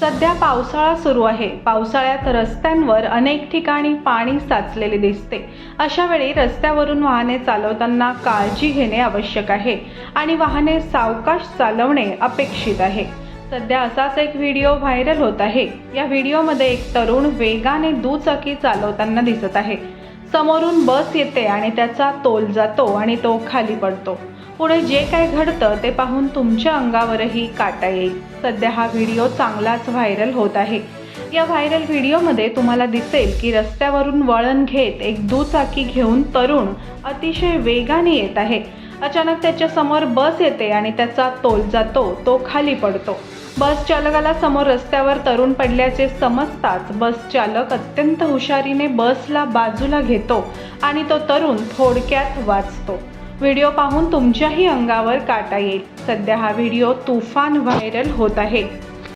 सध्या पावसाळा सुरू आहे. पावसाळ्यात रस्त्यांवर अनेक ठिकाणी पाणी साचलेले दिसते. अशा वेळी रस्त्यावरून वाहने चालवताना काळजी घेणे आवश्यक आहे आणि वाहने सावकाश चालवणे अपेक्षित आहे. सध्या असाच एक व्हिडिओ व्हायरल होत आहे. या व्हिडिओमध्ये एक तरुण वेगाने दुचाकी चालवताना दिसत आहे. समोरून बस येते आणि त्याचा तोल जातो आणि तो खाली पडतो. पुढे जे काय घडतं ते पाहून तुमच्या अंगावरही काटा येईल. सध्या हा व्हिडिओ चांगलाच व्हायरल होत आहे. या व्हायरल व्हिडिओमध्ये तुम्हाला दिसेल की रस्त्यावरून वळण घेत एक दुचाकी घेऊन तरुण अतिशय वेगाने येत आहे. अचानक त्याच्यासमोर बस येते आणि त्याचा तोल जातो तो खाली पडतो. बस चालकाला समोर रस्त्यावर तरुण पडल्याचे समजताच बस चालक अत्यंत हुशारीने बसला बाजूला घेतो आणि तो तरुण थोडक्यात वाचतो. व्हिडिओ पाहून तुमच्याही अंगावर काटा येईल. सध्या हा व्हिडिओ तुफान व्हायरल होत आहे.